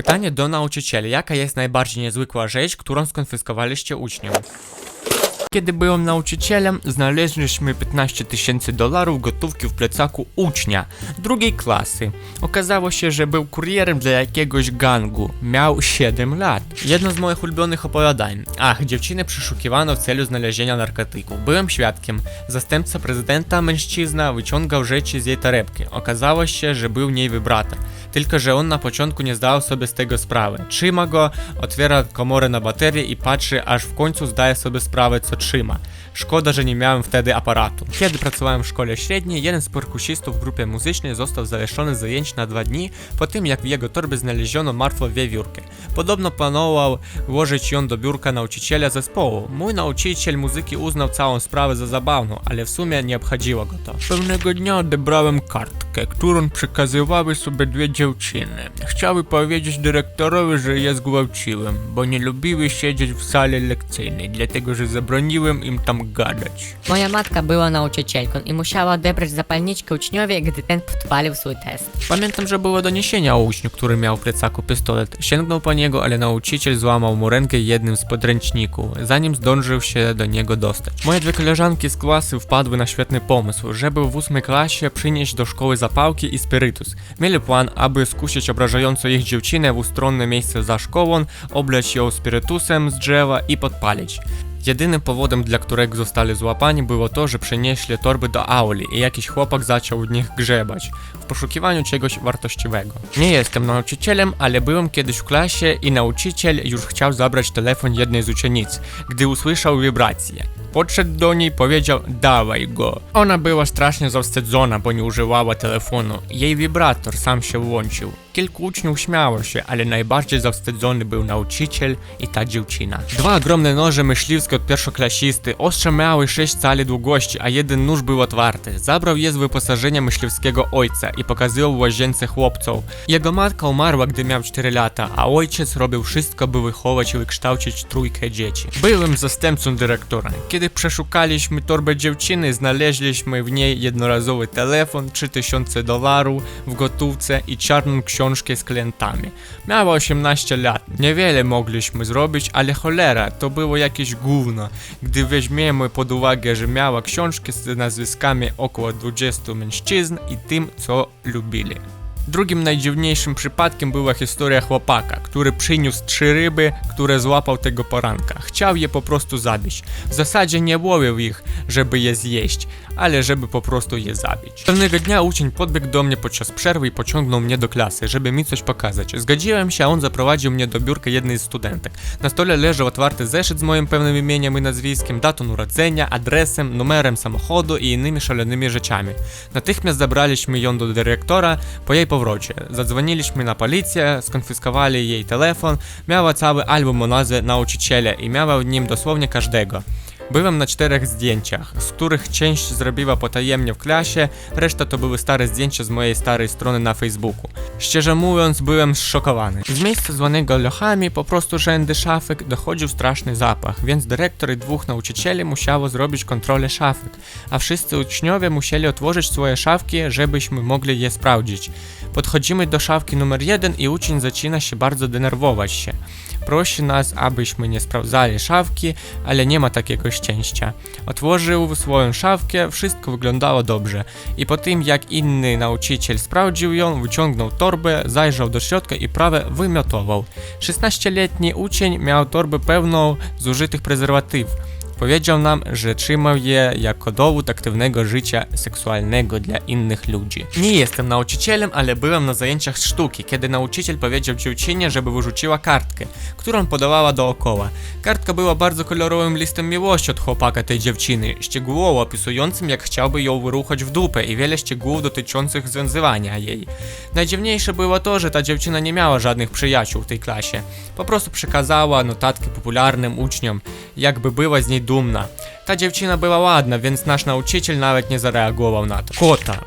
Pytanie do nauczycieli. Jaka jest najbardziej niezwykła rzecz, którą skonfiskowaliście uczniom? Kiedy byłem nauczycielem, znaleźliśmy 15 tysięcy dolarów gotówki w plecaku ucznia drugiej klasy. Okazało się, że był kurierem dla jakiegoś gangu. Miał 7 lat. Jedno z moich ulubionych opowiadań. Ach, dziewczynę przeszukiwano w celu znalezienia narkotyków. Byłem świadkiem. Zastępca prezydenta, mężczyzna, wyciągał rzeczy z jej torebki. Okazało się, że był niej wibrator. Tylko, że on na początku nie zdawał sobie z tego sprawy. Trzyma go, otwiera komorę na baterię i patrzy, aż w końcu zdaje sobie sprawę, co trzyma. Szkoda, że nie miałem wtedy aparatu. Kiedy pracowałem w szkole średniej, jeden z perkusistów w grupie muzycznej został zawieszony z zajęć na dwa dni po tym, jak w jego torbie znaleziono martwą wiewiórkę. Podobno planował włożyć ją do biurka nauczyciela zespołu. Mój nauczyciel muzyki uznał całą sprawę za zabawną, ale w sumie nie obchodziło go to. Pewnego dnia odebrałem kartkę, którą przekazywały sobie dwie dziewczyny. Chciały powiedzieć dyrektorowi, że je zgwałciłem, bo nie lubiły siedzieć w sali lekcyjnej, dlatego że zabroniłem im tam gadać. Moja matka była nauczycielką i musiała odebrać zapalniczkę uczniowi, gdy ten podpalił swój test. Pamiętam, że było doniesienie o uczniu, który miał w plecaku pistolet. Sięgnął po niego, ale nauczyciel złamał mu rękę jednym z podręczników, zanim zdążył się do niego dostać. Moje dwie koleżanki z klasy wpadły na świetny pomysł, żeby w ósmej klasie przynieść do szkoły zapałki i spirytus. Mieli plan, aby skusić obrażającą ich dziewczynę w ustronne miejsce za szkołą, obleć ją spirytusem z drzewa i podpalić. Jedynym powodem, dla którego zostali złapani, było to, że przenieśli torby do auli i jakiś chłopak zaczął w nich grzebać w poszukiwaniu czegoś wartościowego. Nie jestem nauczycielem, ale byłem kiedyś w klasie i nauczyciel już chciał zabrać telefon jednej z uczennic, gdy usłyszał wibrację. Podszedł do niej, powiedział dawaj go. Ona była strasznie zawstydzona, bo nie używała telefonu. Jej wibrator sam się włączył. Kilku uczniów śmiało się, ale najbardziej zawstydzony był nauczyciel i ta dziewczyna. Dwa ogromne noże myśliwskie od pierwszoklasisty, ostrze miały 6 cali długości, a jeden nóż był otwarty. Zabrał je z wyposażenia myśliwskiego ojca i pokazywał łazience chłopcom. Jego matka umarła, gdy miał 4 lata, a ojciec robił wszystko, by wychować i wykształcić trójkę dzieci. Byłem zastępcą dyrektora. Kiedy przeszukaliśmy torbę dziewczyny, znaleźliśmy w niej jednorazowy telefon, 3000 dolarów w gotówce i czarną książkę z klientami. Miała 18 lat. Niewiele mogliśmy zrobić, ale cholera, to było jakieś gówno. Gdy weźmiemy pod uwagę, że miała książkę z nazwiskami około 20 mężczyzn i tym, co lubili. Drugim najdziwniejszym przypadkiem była historia chłopaka, który przyniósł trzy ryby, które złapał tego poranka. Chciał je po prostu zabić. W zasadzie nie łowił ich, żeby je zjeść, ale żeby po prostu je zabić. Pewnego dnia uczeń podbiegł do mnie podczas przerwy i pociągnął mnie do klasy, żeby mi coś pokazać. Zgodziłem się, a on zaprowadził mnie do biurka jednej z studentek. Na stole leżał otwarty zeszyt z moim pełnym imieniem i nazwiskiem, datą urodzenia, adresem, numerem samochodu i innymi szalonymi rzeczami. Natychmiast zabraliśmy ją do dyrektora po jej powrocie. Zadzwoniliśmy na policję, skonfiskowali jej telefon, miała cały album o nazwie nauczyciele i miała w nim dosłownie każdego. Byłem na czterech zdjęciach, z których część zrobiła potajemnie w klasie, reszta to były stare zdjęcia z mojej starej strony na Facebooku. Szczerze mówiąc, byłem zszokowany. Z miejsca zwanego lochami, po prostu rzędy szafek, dochodził straszny zapach, więc dyrektor i dwóch nauczycieli musiało zrobić kontrolę szafek, a wszyscy uczniowie musieli otworzyć swoje szafki, żebyśmy mogli je sprawdzić. Podchodzimy do szafki numer jeden i uczeń zaczyna się bardzo denerwować się. Prosi nas, abyśmy nie sprawdzali szafki, ale nie ma takiego szczęścia. Otworzył swoją szafkę, wszystko wyglądało dobrze. I po tym jak inny nauczyciel sprawdził ją, wyciągnął torbę, zajrzał do środka i prawie wymiotował. 16-letni uczeń miał torbę pełną zużytych prezerwatywów. Powiedział nam, że trzymał je jako dowód aktywnego życia seksualnego dla innych ludzi. Nie jestem nauczycielem, ale byłem na zajęciach sztuki, kiedy nauczyciel powiedział dziewczynie, żeby wyrzuciła kartkę, którą podawała dookoła. Kartka była bardzo kolorowym listem miłości od chłopaka tej dziewczyny, szczegółowo opisującym jak chciałby ją wyruchać w dupę i wiele szczegółów dotyczących związywania jej. Najdziwniejsze było to, że ta dziewczyna nie miała żadnych przyjaciół w tej klasie. Po prostu przekazała notatki popularnym uczniom, jakby była z niej dumna. Ta dziewczyna była ładna, więc nasz nauczyciel nawet nie zareagował na to. Kota.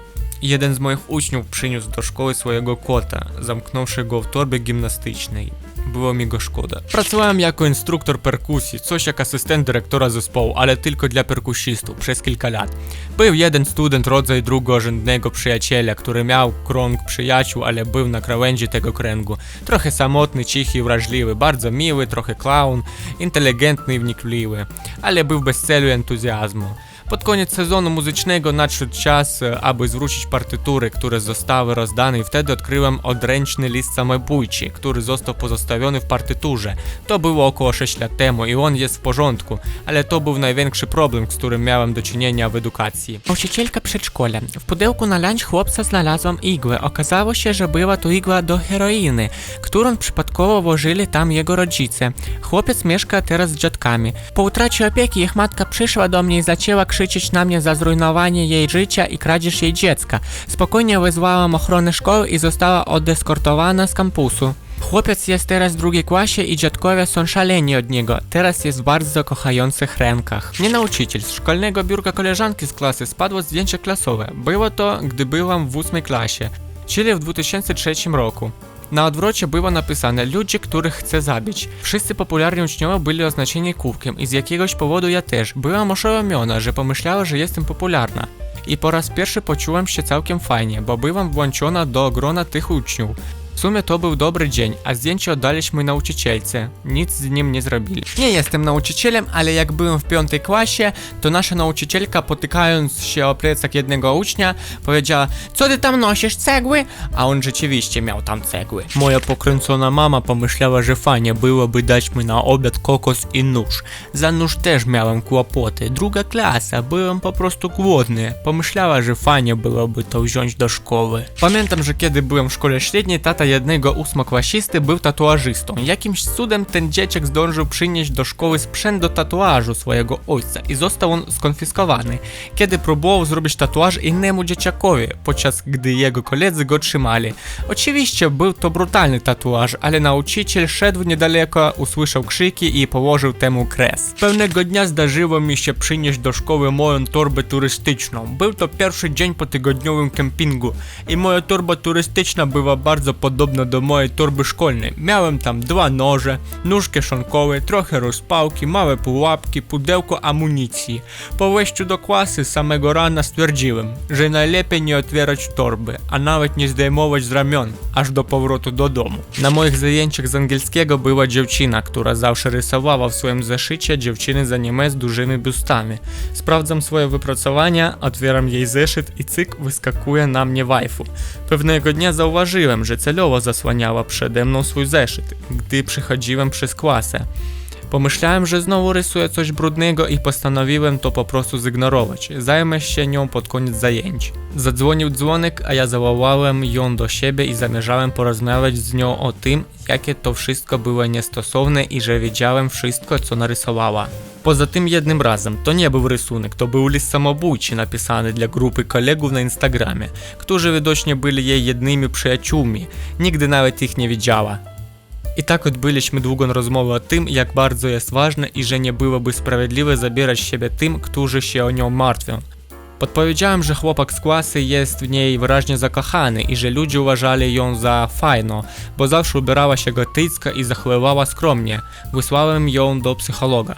Jeden z moich uczniów przyniósł do szkoły swojego kota, zamknąwszy go w torbie gimnastycznej. Było mi go szkoda. Pracowałem jako instruktor perkusji, coś jak asystent dyrektora zespołu, ale tylko dla perkusistów przez kilka lat. Był jeden student rodzaj drugorzędnego przyjaciela, który miał krąg przyjaciół, ale był na krawędzi tego kręgu. Trochę samotny, cichy i wrażliwy, bardzo miły, trochę clown, inteligentny i wnikliwy, ale był bez celu entuzjazmu. Pod koniec sezonu muzycznego nadszedł czas, e, aby zwrócić partytury, które zostały rozdane i wtedy odkryłem odręczny list samobójczy, który został pozostawiony w partyturze. To było około 6 lat temu i on jest w porządku, ale to był największy problem, z którym miałem do czynienia w edukacji. Nauczycielka przedszkola. W pudełku na lunch chłopca znalazłam igłę. Okazało się, że była to igła do heroiny, którą przypadkowo włożyli tam jego rodzice. Chłopiec mieszka teraz z dziadkami. Po utracie opieki ich matka przyszła do mnie i zaczęła krzyczeć na mnie za zrujnowanie jej życia i kradzież jej dziecka. Spokojnie wezwałam ochronę szkoły i została odeskortowana z kampusu. Chłopiec jest teraz w drugiej klasie i dziadkowie są szaleni od niego. Teraz jest w bardzo kochających rękach. Nie nauczyciel. Z szkolnego biurka koleżanki z klasy spadło zdjęcie klasowe. Było to, gdy byłam w ósmej klasie, czyli w 2003 roku. Na odwrocie było napisane ludzie, których chce zabić. Wszyscy popularni uczniowie byli oznaczeni kubkiem i z jakiegoś powodu ja też. Byłam oszołomiona, że pomyślała, że jestem popularna. I po raz pierwszy poczułam się całkiem fajnie, bo byłam włączona do grona tych uczniów. W sumie to był dobry dzień, a zdjęcie oddaliśmy nauczycielce. Nic z nim nie zrobili. Nie jestem nauczycielem, ale jak byłem w piątej klasie, to nasza nauczycielka, potykając się o plecak jednego ucznia, powiedziała: Co ty tam nosisz, cegły? A on rzeczywiście miał tam cegły. Moja pokręcona mama pomyślała, że fajnie byłoby dać mi na obiad kokos i nóż. Za nóż też miałem kłopoty. Druga klasa, byłem po prostu głodny. Pomyślała, że fajnie byłoby to wziąć do szkoły. Pamiętam, że kiedy byłem w szkole średniej, tata jednego ósmoklasisty był tatuażystą. Jakimś cudem ten dzieciak zdążył przynieść do szkoły sprzęt do tatuażu swojego ojca i został on skonfiskowany, kiedy próbował zrobić tatuaż innemu dzieciakowi, podczas gdy jego koledzy go trzymali. Oczywiście był to brutalny tatuaż, ale nauczyciel szedł niedaleko, usłyszał krzyki i położył temu kres. Pewnego dnia zdarzyło mi się przynieść do szkoły moją torbę turystyczną. Był to pierwszy dzień po tygodniowym kempingu i moja torba turystyczna była bardzo podobna do mojej torby szkolnej. Miałem tam dwa noże, nóż kieszonkowy, trochę rozpałki, małe pułapki, pudełko amunicji. Po wejściu do klasy samego rana stwierdziłem, że najlepiej nie otwierać torby, a nawet nie zdejmować z ramion, aż do powrotu do domu. Na moich zajęciach z angielskiego była dziewczyna, która zawsze rysowała w swoim zeszycie dziewczyny z anime z dużymi biustami. Sprawdzam swoje wypracowania, otwieram jej zeszyt i cyk wyskakuje na mnie waifu. Pewnego dnia zauważyłem, że celowo zasłaniała przede mną swój zeszyt, gdy przechodziłem przez klasę. Pomyślałem, że znowu rysuję coś brudnego i postanowiłem to po prostu zignorować. Zajmę się nią pod koniec zajęć. Zadzwonił dzwonek, a ja zawołałem ją do siebie i zamierzałem porozmawiać z nią o tym, jakie to wszystko było niestosowne i że wiedziałem wszystko, co narysowała. Poza tym jednym razem to nie był rysunek, to był list samobójczy napisany dla grupy kolegów na Instagramie, którzy widocznie byli jej jednymi przyjaciółmi. Nigdy nawet ich nie widziała. I tak odbyliśmy długą rozmowę o tym, jak bardzo jest ważne i że nie byłoby sprawiedliwe zabierać siebie tym, którzy się o nią martwią. Podpowiedziałem, że chłopak z klasy jest w niej wyraźnie zakochany i że ludzie uważali ją za fajną, bo zawsze ubierała się gotycko i zachowywała skromnie. Wysłałem ją do psychologa.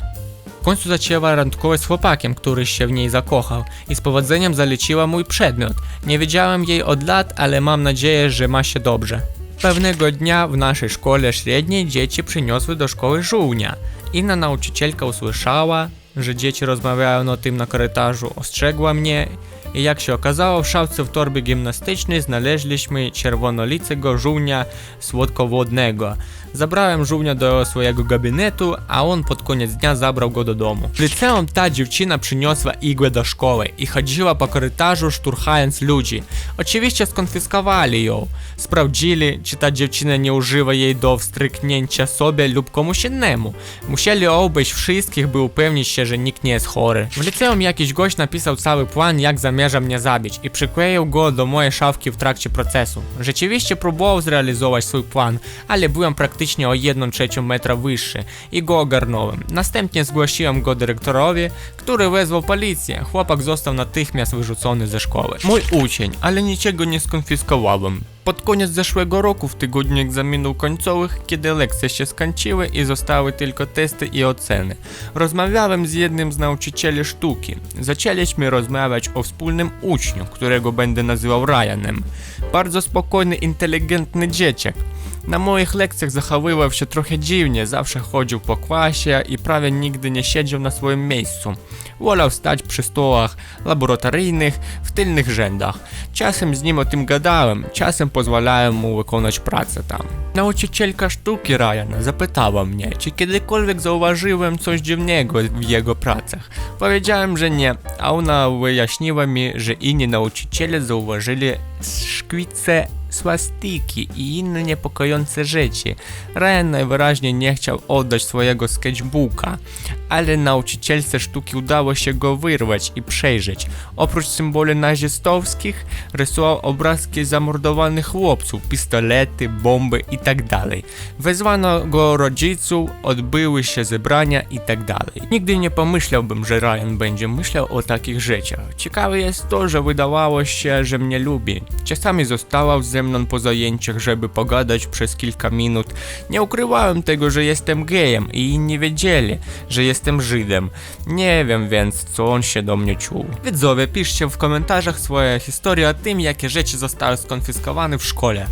W końcu zaczęła randkować z chłopakiem, który się w niej zakochał i z powodzeniem zaleciła mój przedmiot. Nie wiedziałem jej od lat, ale mam nadzieję, że ma się dobrze. Pewnego dnia w naszej szkole średniej dzieci przyniosły do szkoły żółnia. Inna nauczycielka usłyszała, że dzieci rozmawiają o tym na korytarzu, ostrzegła mnie i jak się okazało, w szafce w torbie gimnastycznej znaleźliśmy czerwonolicego żółnia słodkowodnego. Zabrałem żółnia do swojego gabinetu, a on pod koniec dnia zabrał go do domu. W liceum ta dziewczyna przyniosła igłę do szkoły i chodziła po korytarzu szturchając ludzi. Oczywiście skonfiskowali ją. Sprawdzili, czy ta dziewczyna nie używa jej do wstryknięcia sobie lub komuś innemu. Musieli obejść wszystkich, by upewnić się, że nikt nie jest chory. W liceum jakiś gość napisał cały plan, jak zamierza mnie zabić i przykleił go do mojej szafki w trakcie procesu. Rzeczywiście próbował zrealizować swój plan, ale byłem praktycznie o 1 trzecią metra wyższy i go ogarnąłem. Następnie zgłosiłem go dyrektorowi, który wezwał policję. Chłopak został natychmiast wyrzucony ze szkoły. Mój uczeń, ale niczego nie skonfiskowałem. Pod koniec zeszłego roku, w tygodniu egzaminów końcowych, kiedy lekcje się skończyły i zostały tylko testy i oceny, rozmawiałem z jednym z nauczycieli sztuki. Zaczęliśmy rozmawiać o wspólnym uczniu, którego będę nazywał Ryanem. Bardzo spokojny, inteligentny dzieciak. Na moich lekcjach zachowywał się trochę dziwnie, zawsze chodził po klasie i prawie nigdy nie siedział na swoim miejscu. Wolał stać przy stołach laboratoryjnych w tylnych rzędach. Czasem z nim o tym gadałem, czasem pozwalałem mu wykonać pracę tam. Nauczycielka sztuki Ryana zapytała mnie, czy kiedykolwiek zauważyłem coś dziwnego w jego pracach. Powiedziałem, że nie, a ona wyjaśniła mi, że inni nauczyciele zauważyli szkice swastiki i inne niepokojące rzeczy. Ryan najwyraźniej nie chciał oddać swojego sketchbooka, ale nauczycielce sztuki udało się go wyrwać i przejrzeć. Oprócz symboli nazistowskich rysował obrazki zamordowanych chłopców, pistolety, bomby itd. Wezwano go rodziców, odbyły się zebrania itd. Nigdy nie pomyślałbym, że Ryan będzie myślał o takich rzeczach. Ciekawe jest to, że wydawało się, że mnie lubi. Czasami zostawał ze mną po zajęciach, żeby pogadać przez kilka minut. Nie ukrywałem tego, że jestem gejem i inni wiedzieli, że jestem Żydem. Nie wiem więc, co on się do mnie czuł. Widzowie, piszcie w komentarzach swoje historie o tym, jakie rzeczy zostały skonfiskowane w szkole.